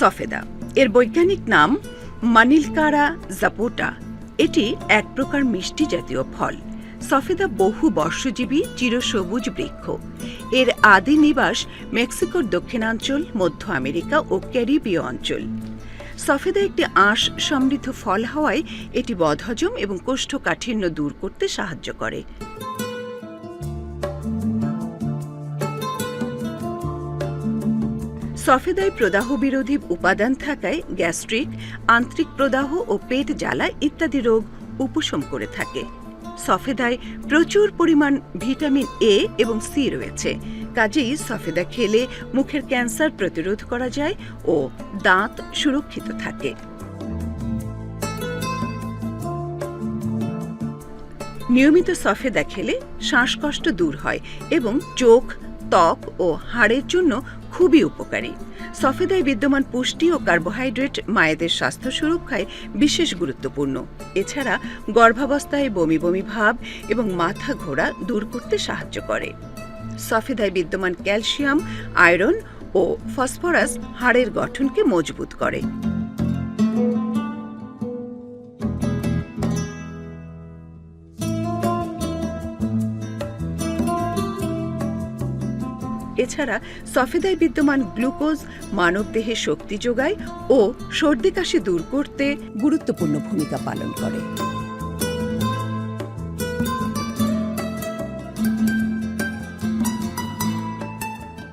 সফেদা। এর বৈজ্ঞানিক নাম মানিলকারা জাপোটা। এটি এক প্রকার মিষ্টি জাতীয় ফল। সফেদা বহু বর্ষজীবী চিরসবুজ বৃক্ষ। এর আদি নিবাস মেক্সিকোর দক্ষিণাঞ্চল, মধ্য আমেরিকা ও ক্যারিবীয় অঞ্চল। সফেদা একটি আঁশ সমৃদ্ধ ফল হওয়ায় এটি বদহজম এবং কোষ্ঠকাঠিন্য দূর করতে সাহায্য করে। সফেদায় প্রদাহ বিরোধী উপাদান থাকায় গ্যাস্ট্রিক, আন্ত্রিক প্রদাহ ও পেট জ্বালা ইত্যাদি রোগ উপশম করে থাকে। সফেদায় প্রচুর পরিমাণ ভিটামিন এ এবং সি রয়েছে। কাজেই সফেদা খেলে মুখের ক্যান্সার প্রতিরোধ করা যায় ও দাঁত সুরক্ষিত থাকে। নিয়মিত সফেদা খেলে শ্বাসকষ্ট দূর হয় এবং চোখ, ত্বক ও হাড়ের জন্য খুবই উপকারী। সফেদায় বিদ্যমান পুষ্টি ও কার্বোহাইড্রেট মায়েদের স্বাস্থ্য সুরক্ষায় বিশেষ গুরুত্বপূর্ণ। এছাড়া গর্ভাবস্থায় বমি বমি ভাব এবং মাথা ঘোরা দূর করতে সাহায্য করে। সফেদায় বিদ্যমান ক্যালসিয়াম, আয়রন ও ফসফরাস হাড়ের গঠনকে মজবুত করে। এছাড়া সফেদায় বিদ্যমান গ্লুকোজ মানবদেহে শক্তি যোগায় ও সর্দি কাশি দূর করতে গুরুত্বপূর্ণ ভূমিকা পালন করে।